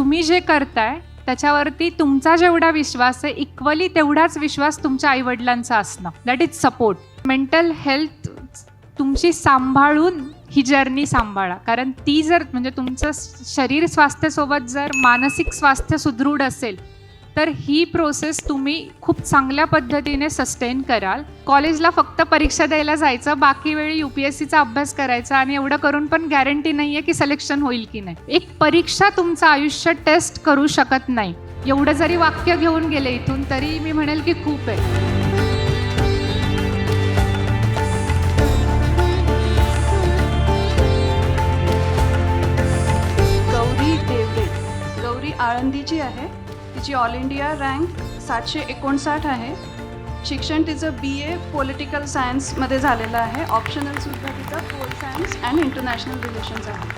तुम्ही जे करताय त्याच्यावरती तुमचा जेवढा विश्वास आहे इक्वली तेवढाच विश्वास तुमच्या आईवडिलांचा असणं. That is support mental health तुमची सांभाळून ही जर्नी सांभाळा. कारण ती जर म्हणजे तुमचं शरीर स्वास्थ्यासोबत जर मानसिक स्वास्थ्य सुदृढ असेल तर ही प्रोसेस तुम्ही खूप चांगल्या पद्धतीने सस्टेन कराल. कॉलेजला फक्त परीक्षा द्यायला जायचं बाकी वेळी यू पी एस सीचा अभ्यास करायचा आणि एवढं करून पण गॅरंटी नाही आहे की सिलेक्शन होईल की नाही. एक परीक्षा तुमचं आयुष्य टेस्ट करू शकत नाही. एवढं जरी वाक्य घेऊन गेले इथून तरी मी म्हणेल की खूप आहे. गौरी देवरे. गौरी आळंदीची आहे. तिची ऑल इंडिया रँक सातशे एकोणसाठ आहे. शिक्षण तिचं बी ए पॉलिटिकल सायन्समध्ये झालेलं आहे. ऑप्शनलसुद्धा तिचं pol science and international relations आहे.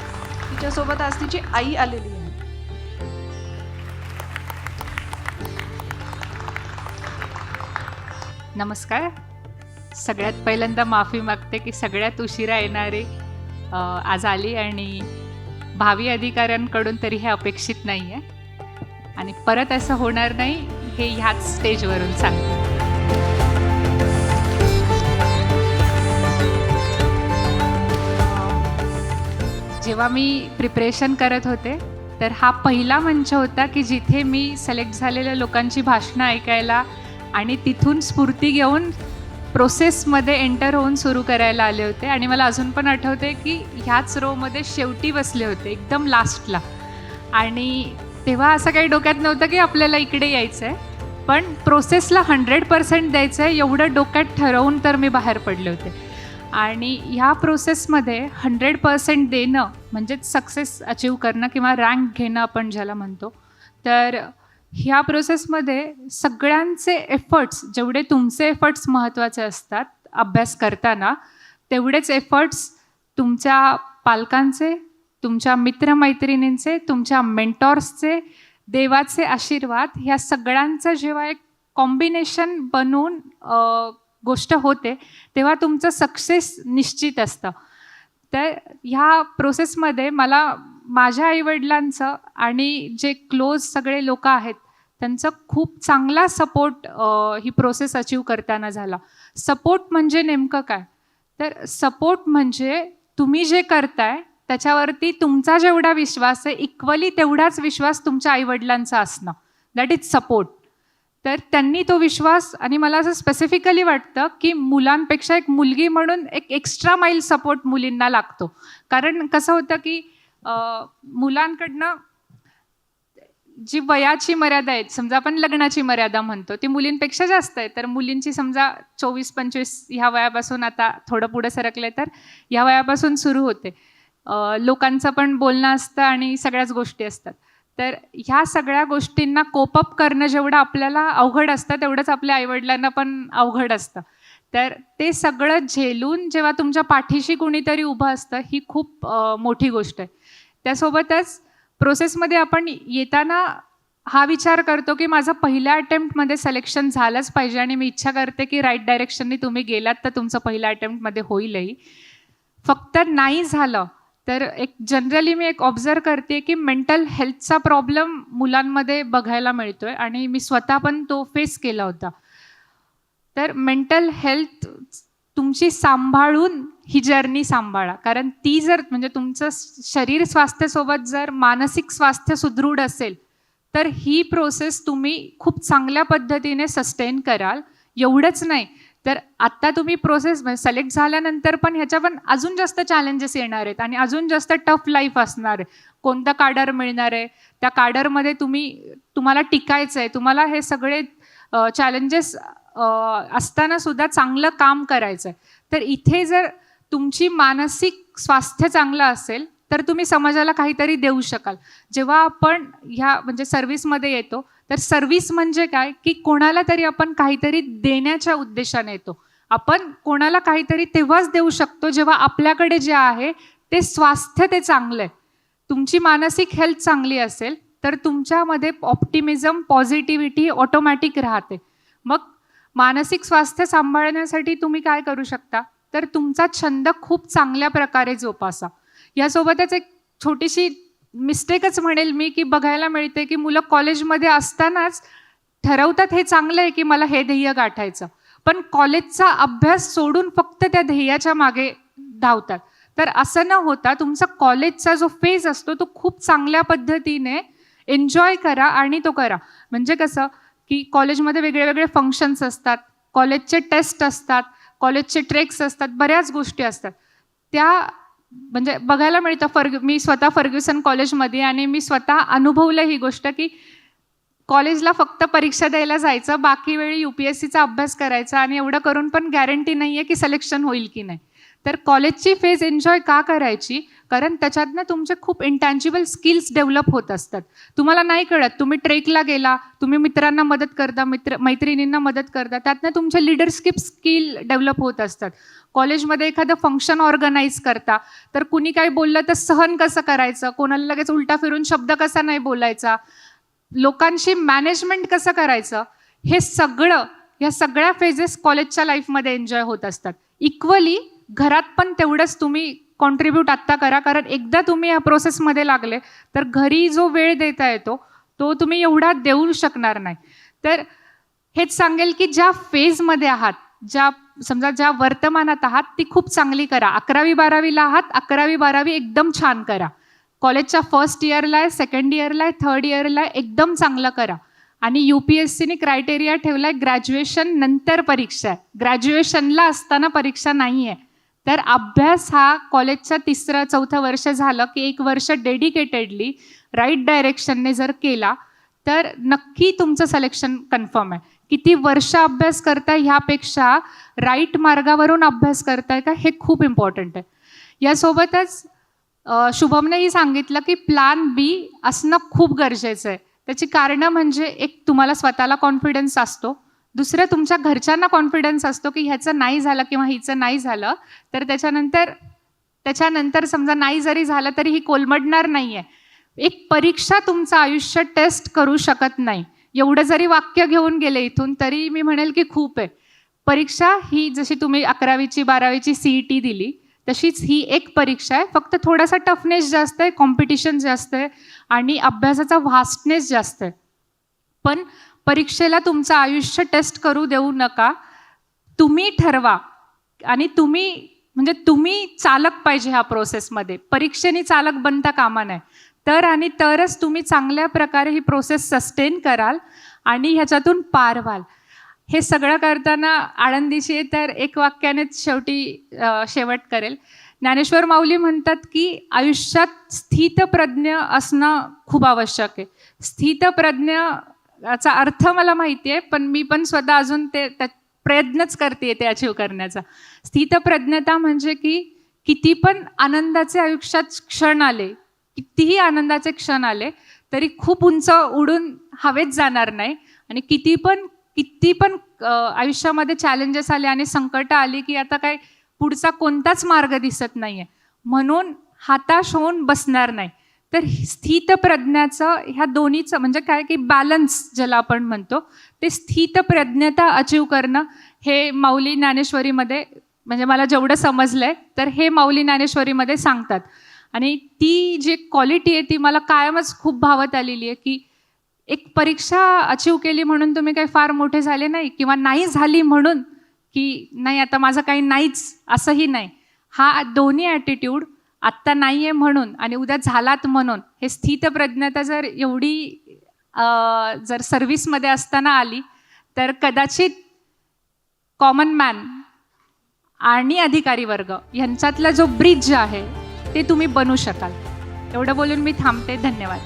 तिच्यासोबत आज तिची आई आलेली आहे. नमस्कार. सगळ्यात पहिल्यांदा माफी मागते की सगळ्यात उशिरा येणारी आज आली आणि भावी अधिकाऱ्यांकडून तरी हे अपेक्षित नाही आहे आणि परत असं होणार नाही हे ह्याच स्टेजवरून सांगतो. जेव्हा मी प्रिपरेशन करत होते तर हा पहिला मंच होता की जिथे मी सिलेक्ट झालेल्या लोकांची भाषणं ऐकायला आणि तिथून स्फूर्ती घेऊन प्रोसेसमध्ये एंटर होऊन सुरू करायला आले होते. आणि मला अजून पण आठवते की ह्याच रोमध्ये शेवटी बसले होते एकदम लास्टला आणि तेव्हा असं काही डोक्यात नव्हतं की आपल्याला इकडे यायचं आहे पण प्रोसेसला हंड्रेड पर्सेंट द्यायचं आहे एवढं डोक्यात ठरवून तर मी बाहेर पडले होते. आणि ह्या प्रोसेसमध्ये हंड्रेड पर्सेंट देणं म्हणजेच सक्सेस अचीव करणं किंवा रँक घेणं आपण ज्याला म्हणतो तर ह्या प्रोसेसमध्ये सगळ्यांचे एफर्ट्स जेवढे तुमचे एफर्ट्स महत्त्वाचे असतात अभ्यास करताना तेवढेच एफर्ट्स तुमच्या पालकांचे तुमच्या मित्रमैत्रिणींचे तुमच्या मेंटॉर्सचे देवाचे आशीर्वाद ह्या सगळ्यांचं जेव्हा एक कॉम्बिनेशन बनवून गोष्ट होते तेव्हा तुमचं सक्सेस निश्चित असतं. तर ह्या प्रोसेसमध्ये मला माझ्या आईवडिलांचं आणि जे क्लोज सगळे लोक आहेत त्यांचं खूप चांगला सपोर्ट ही प्रोसेस अचीव करताना झाला. सपोर्ट म्हणजे नेमकं काय? तर सपोर्ट म्हणजे तुम्ही जे करताय त्याच्यावरती तुमचा जेवढा विश्वास आहे इक्वली तेवढाच विश्वास तुमच्या आईवडिलांचा असणं. दॅट इज सपोर्ट तर त्यांनी तो विश्वास आणि मला असं स्पेसिफिकली वाटतं की मुलांपेक्षा एक मुलगी म्हणून एक एक्स्ट्रा माईल सपोर्ट मुलींना लागतो. कारण कसं होतं की मुलांकडनं जी वयाची मर्यादा आहे समजा आपण लग्नाची मर्यादा म्हणतो ती मुलींपेक्षा जास्त आहे. तर मुलींची समजा चोवीस पंचवीस ह्या वयापासून आता थोडं पुढं सरकलं तर ह्या वयापासून सुरू होते. लोकांचं पण बोलणं असतं आणि सगळ्याच गोष्टी असतात. तर ह्या सगळ्या गोष्टींना कोपअप करणं जेवढं आपल्याला अवघड असतं तेवढंच आपल्या आईवडिलांना पण अवघड असतं. तर ते सगळं झेलून जेव्हा तुमच्या पाठीशी कुणीतरी उभं असतं ही खूप मोठी गोष्ट आहे. त्यासोबतच प्रोसेसमध्ये आपण येताना हा विचार करतो की माझं पहिल्या अटेम्प्टमध्ये सिलेक्शन झालंच पाहिजे आणि मी इच्छा करते की राईट डायरेक्शननी तुम्ही गेलात तर तुमचं पहिल्या अटेम्प्टमध्ये होईलही. फक्त नाही झालं तर एक जनरली मी एक ऑब्झर्व करते की मेंटल हेल्थचा प्रॉब्लेम मुलांमध्ये बघायला मिळतोय आणि मी स्वतः पण तो फेस केला होता. तर मेंटल हेल्थ तुमची सांभाळून ही जर्नी सांभाळा. कारण ती जर म्हणजे तुमचं शरीर स्वास्थ्यासोबत जर मानसिक स्वास्थ्य सुदृढ असेल तर ही प्रोसेस तुम्ही खूप चांगल्या पद्धतीने सस्टेन कराल. एवढंच नाही तर आत्ता तुम्ही प्रोसेस सिलेक्ट झाल्यानंतर पण ह्याच्या पण अजून जास्त चॅलेंजेस येणार आहेत आणि अजून जास्त टफ लाईफ असणार आहे. कोणतं काडर मिळणार आहे? त्या काडरमध्ये तुम्ही तुम्हाला टिकायचं आहे. तुम्हाला हे सगळे चॅलेंजेस असताना सुद्धा चांगलं काम करायचं आहे. तर इथे जर तुमची मानसिक स्वास्थ्य चांगलं असेल तर तुम्ही समाजाला काहीतरी देऊ शकाल. जेव्हा आपण ह्या म्हणजे सर्व्हिसमध्ये येतो तर सर्व्हिस म्हणजे काय? की कोणाला तरी आपण काहीतरी देण्याच्या उद्देशाने येतो. आपण कोणाला काहीतरी तेव्हाच देऊ शकतो जेव्हा आपल्याकडे जे आहे ते स्वास्थ्य ते चांगलं आहे तुमची मानसिक हेल्थ चांगली असेल तर तुमच्यामध्ये ऑप्टिमिझम पॉझिटिव्हिटी ऑटोमॅटिक राहते. मग मानसिक स्वास्थ्य सांभाळण्यासाठी तुम्ही काय करू शकता? तर तुमचा छंद खूप चांगल्या प्रकारे जोपासा. यासोबतच एक छोटीशी मिस्टेकच म्हणेल मी की बघायला मिळते की मुलं कॉलेजमध्ये असतानाच ठरवतात हे चांगलं आहे की मला हे ध्येय गाठायचं. पण कॉलेजचा अभ्यास सोडून फक्त त्या ध्येयाच्या मागे धावतात. तर असं न होता तुमचा कॉलेजचा जो फेज असतो तो खूप चांगल्या पद्धतीने एन्जॉय करा आणि तो करा. म्हणजे कसं की कॉलेजमध्ये वेगळे वेगळे फंक्शन्स असतात कॉलेजचे टेस्ट असतात कॉलेजचे ट्रेक्स असतात बऱ्याच गोष्टी असतात. त्या म्हणजे बघायला मिळतं फर्ग मी स्वतः फर्ग्युसन कॉलेजमध्ये आणि मी स्वतः अनुभवलं ही गोष्ट की कॉलेजला फक्त परीक्षा द्यायला जायचं बाकी वेळी यू पी एस सीचा अभ्यास करायचा आणि एवढं करून पण गॅरंटी नाही आहे की सिलेक्शन होईल की नाही. तर कॉलेजची फेज एन्जॉय का करायची? कारण त्याच्यातनं तुमचे खूप इंटॅन्जिबल स्किल्स डेव्हलप होत असतात. तुम्हाला नाही कळत तुम्ही ट्रेकला गेला तुम्ही मित्रांना मदत करता मित्र मैत्रिणींना मदत करता त्यातनं तुमचे लिडरशिप स्किल डेव्हलप होत असतात. कॉलेजमध्ये एखादं फंक्शन ऑर्गनाईज करता तर कुणी काही बोललं तर सहन कसं करायचं? कोणाला लगेच उलटा फिरून शब्द कसा नाही बोलायचा? लोकांशी मॅनेजमेंट कसं करायचं? हे सगळं या सगळ्या फेजेस कॉलेजच्या लाईफमध्ये एन्जॉय होत असतात. इक्वली घरात पण तेवढंच तुम्ही कॉन्ट्रीब्यूट आत्ता करा कारण एकदा तुम्ही या प्रोसेसमध्ये लागले तर घरी जो वेळ देता येतो तो तुम्ही एवढा देऊ शकणार नाही. तर हेच सांगेल की ज्या फेजमध्ये आहात ज्या समजा ज्या वर्तमानात आहात ती खूप चांगली करा. अकरावी बारावीला आहात अकरावी बारावी एकदम छान करा. कॉलेजच्या फर्स्ट इयरला आहे सेकंड इयरला आहे थर्ड इयरला आहे एकदम चांगलं करा. आणि यू पी एस सीने क्रायटेरिया ठेवला आहे ग्रॅज्युएशन नंतर परीक्षा आहे. ग्रॅज्युएशनला असताना परीक्षा नाही आहे तर अभ्यास हा कॉलेजचा तिसरं चौथं वर्ष झालं की एक वर्ष डेडिकेटेडली राईट डायरेक्शनने जर केला तर नक्की तुमचं सिलेक्शन कन्फर्म आहे. किती वर्ष अभ्यास करताय ह्यापेक्षा राईट मार्गावरून अभ्यास करताय का हे खूप इम्पॉर्टंट आहे. यासोबतच शुभमनेही सांगितलं की प्लॅन बी असणं खूप गरजेचं आहे. त्याची कारणं म्हणजे एक तुम्हाला स्वतःला कॉन्फिडन्स असतो. दुसरं तुमच्या घरच्यांना कॉन्फिडन्स असतो की ह्याचं नाही झालं किंवा हिचं नाही झालं तर त्याच्यानंतर त्याच्यानंतर समजा नाही जरी झालं तरी ही कोलमडणार नाही आहे एक परीक्षा तुमचं आयुष्य टेस्ट करू शकत नाही. एवढं जरी वाक्य घेऊन गेले इथून तरी मी म्हणेल की खूप आहे. परीक्षा ही जशी तुम्ही अकरावीची बारावीची सी ई टी दिली तशीच ही एक परीक्षा आहे. फक्त थोडासा टफनेस जास्त आहे कॉम्पिटिशन जास्त आहे आणि अभ्यासाचा व्हास्टनेस जास्त आहे. पण परीक्षेला तुमचं आयुष्य टेस्ट करू देऊ नका. तुम्ही ठरवा. आणि तुम्ही म्हणजे तुम्ही चालक पाहिजे ह्या प्रोसेसमध्ये परीक्षेने चालक बनता कामा नाही तर आणि तरच तुम्ही चांगल्या प्रकारे ही प्रोसेस सस्टेन कराल आणि ह्याच्यातून पार व्हाल. हे सगळं करताना आळंदीशी तर एक वाक्यानेच शेवटी शेवट करेल. ज्ञानेश्वर माऊली म्हणतात की आयुष्यात स्थितप्रज्ञ असणं खूप आवश्यक आहे. स्थितप्रज्ञ याचा अर्थ मला माहिती आहे पण मी पण स्वतः अजून ते त्या प्रयत्नच करते ते अचीव करण्याचा. स्थितप्रज्ञता म्हणजे की किती पण आनंदाचे आयुष्यात क्षण आले कितीही आनंदाचे क्षण आले तरी खूप उंच उडून हवेत जाणार नाही. आणि किती पण किती पण आयुष्यामध्ये चॅलेंजेस आले आणि संकट आली की आता काय पुढचा कोणताच मार्ग दिसत नाही आहे म्हणून हाताश होऊन बसणार नाही. तर स्थितप्रज्ञाचं ह्या दोन्हीचं म्हणजे काय की बॅलन्स ज्याला आपण म्हणतो ते स्थितप्रज्ञता अचीव करणं हे माऊली ज्ञानेश्वरीमध्ये म्हणजे मला जेवढं समजलं आहे तर हे माऊली ज्ञानेश्वरीमध्ये सांगतात. आणि ती जी क्वालिटी आहे ती मला कायमच खूप भावत आलेली आहे की एक परीक्षा अचीव केली म्हणून तुम्ही काही फार मोठे झाले नाही किंवा नाही झाली म्हणून की नाही आता माझं काही नाहीच असंही नाही. हा दोन्ही ॲटिट्यूड आत्ता नाही आहे म्हणून आणि उद्या झालात म्हणून हे स्थितप्रज्ञता जर एवढी जर सर्व्हिसमध्ये असताना आली तर कदाचित कॉमन मॅन आणि अधिकारी वर्ग यांच्यातला जो ब्रिज आहे ते तुम्ही बनू शकाल. एवढं बोलून मी थांबते. धन्यवाद.